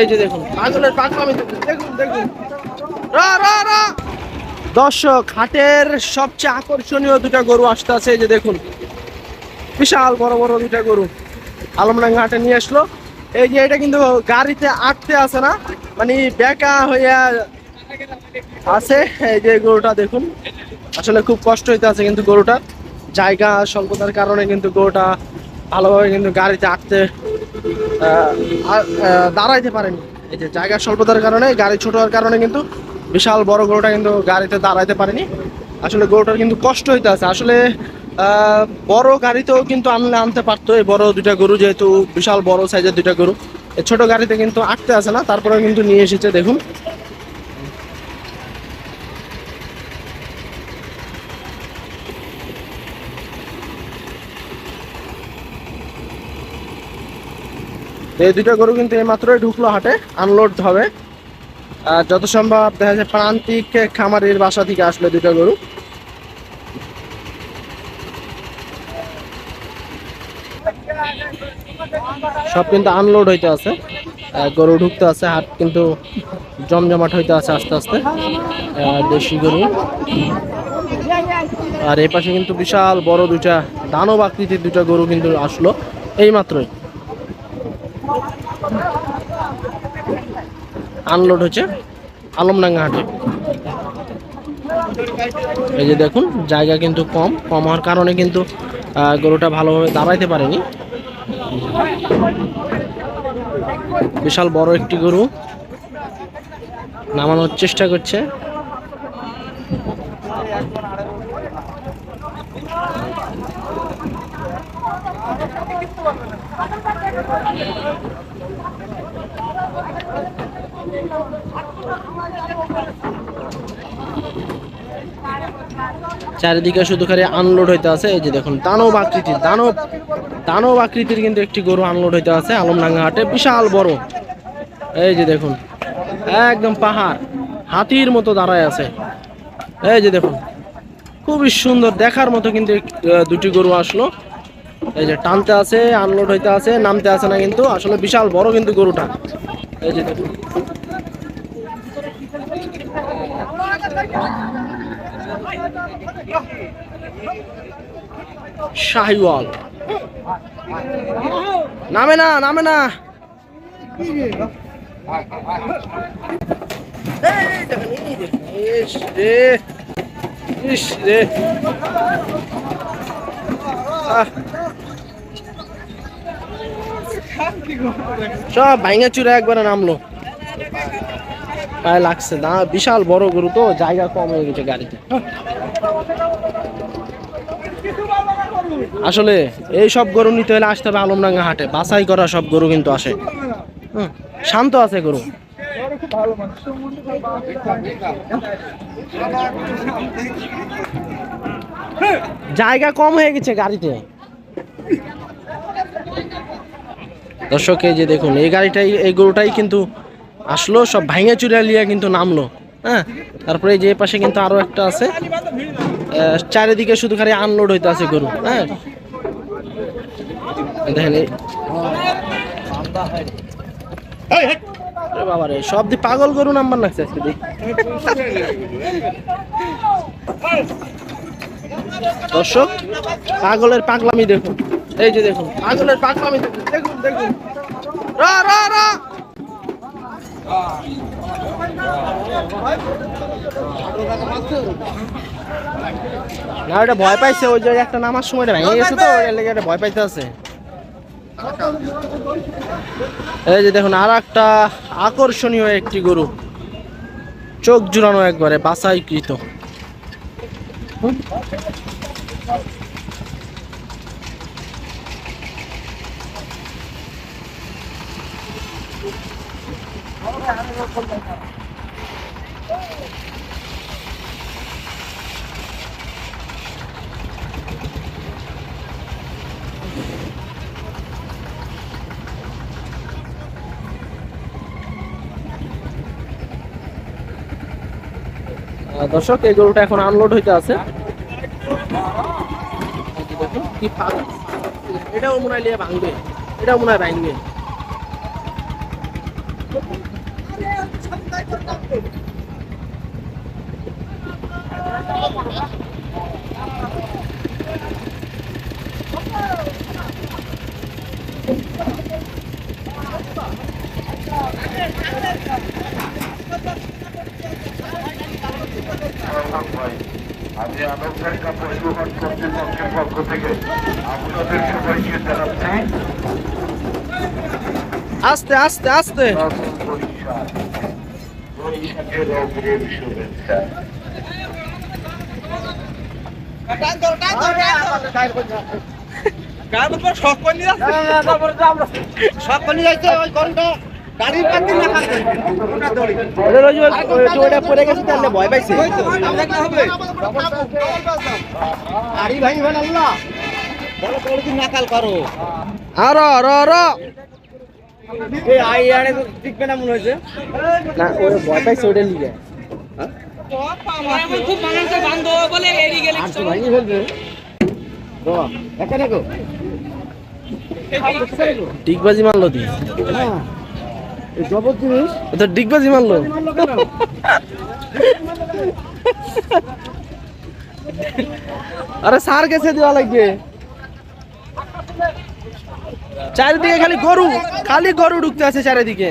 এই যে দেখুন দর্শক, হাটের সবচেয়ে আকর্ষণীয় দুটা গরু আসতে আছে, এই যে দেখুন। বিশাল বড় বড় দুটা গরু। আলমডাঙ্গা হাটে নিয়ে আসলো। এই যে এটা কিন্তু গাড়িতে আটতে আছে না মানে বেকা হইয়া আছে। এই যে গরুটা দেখুন। আসলে খুব কষ্ট হইতে আছে কিন্তু গরুটা। জায়গা স্বল্পতার কারণে কিন্তু গরুটা ভালোভাবে কিন্তু গাড়িতে আটতে আহ, আ- আহ, দাঁড়াইতে পারেনি। এই যে জায়গা স্বল্পতার কারণে গাড়ি ছোট হওয়ার কারণে কিন্তু বিশাল বড় গরুটা কিন্তু গাড়িতে দাঁড়াইতে পারেনি। আসলে গরুটার কিন্তু কষ্ট হইতে আছে। আসলে বড় গাড়িতেও কিন্তু আনলে আনতে পারতো। এই বড় দুইটা গরু যেহেতু বিশাল বড় সাইজের দুইটা গরু এই ছোট গাড়িতে কিন্তু আঁকতে আছে না তারপরেও কিন্তু নিয়ে এসেছে দেখুন। এই দুইটা গরু কিন্তু এই মাত্রই ঢুকলো হাটে আনলোড হবে। যত সম্ভব দেখা যাচ্ছে প্রান্তিক খামারের বাসা থেকে আসলো দুইটা গরু। সব কিন্তু আনলোড হইতে আছে। গরু ঢুকতে আছে, হাট কিন্তু জমজমাট হইতে আছে আস্তে আস্তে। দেশি গরু। আর এই পাশে কিন্তু বিশাল বড় দুইটা দানব আকৃতির দুইটা গরু কিন্তু আসলো। এই মাত্রই। আনলোড হচ্ছে আলমডাঙ্গা হাটে। এই যে দেখুন, জায়গা কিন্তু কম কম হওয়ার কারণে কিন্তু গরুটা ভালোভাবে দাঁড়াইতে পারেনি। বিশাল বড় একটি গরু নামানোর চেষ্টা করছে। চারিদিকে শুধু খালি আনলোড হইতে আছে, এই যে দেখুন, দানব আকৃতির, দানব দানব আকৃতির কিন্তু একটি গরু আনলোড হইতে আছে আলমডাঙ্গা হাটে বিশাল বড়। এই যে দেখুন, একদম পাহাড়, হাতির মতো দাঁড়ায় আছে। এই যে দেখুন, খুবই সুন্দর, দেখার মতো কিন্তু দুটি গরু আসলো। এই যে টানতে আছে আনলোড হইতে আছে, নামতে আছে না কিন্তু, আসলে বিশাল বড় কিন্তু গরুটা। এই যে দেখুন শাহিওয়াল। নামে না নামে না। সব ভাইঙ্গা চুরে একবারে নামলো। লাগছে। না, বিশাল বড় গরু তো, জায়গা কম হয়ে গেছে গাড়িতে। আসলে এই সব গরু নিতে হলে আসতে হবে আলমডাঙ্গা হাটে। বাছাই করা সব গরু কিন্তু আসে। শান্ত আছে গরু। জায়গা কম হয়ে গেছে গাড়িতে। দর্শক, এই যে দেখুন, এই গাড়িটাই, এই গরুটাই কিন্তু আসলো সব ভাঙে চুরা লিয়া কিন্তু নামলো হ্যাঁ? তারপরে এই যে পাশে কিন্তু আরও একটা আছে। চারিদিকে শুধু খালি আনলোড হইতে আছে গরু হ্যাঁ? দেখেন বাবা রে সব দি পাগল গরু নাম্বার লাগছে আজকে দেখি। দর্শক পাগলের পাগলামি দেখুন। এই যে দেখুন পাগলের পাগলামি দেখুন দেখুন দেখুন। রা রা রা! না ওটা ভয় পাইছে ওই জায়গায় একটা নামার সময় ভেঙে গেছে তো ওই লেগে একটা ভয় পাইতে আছে। এই যে দেখুন আর একটা আকর্ষণীয় একটি গরু। চোখ জুড়ানো একবারে দর্শক, এই গরুটা এখন আনলোড হইতে আছে। এটাও মনে হয় ভাঙবে। এটাও মনে হয় ভাঙবে আমি আনন্দারিকা পরিবহন কর্তৃপক্ষের পক্ষ থেকে আপনাদের সবাইকে আস্তে। আস্তে আস্তে বরিশালের অগ্রিম শুভেচ্ছা ওটা পড়ে গেছে তাহলে ভয় পাইছে নাকাল করো আর আর আর এই আই আনে তো টিকবে না মনে হয়েছে না ওরে ভয় পাইছে ওটা লিগে ডিগবাজি মারলো ডিগবাজি আরে সার গেছে দেওয়া লাগবে। চারিদিকে খালি গরু খালি গরু ঢুকতে আছে চারিদিকে।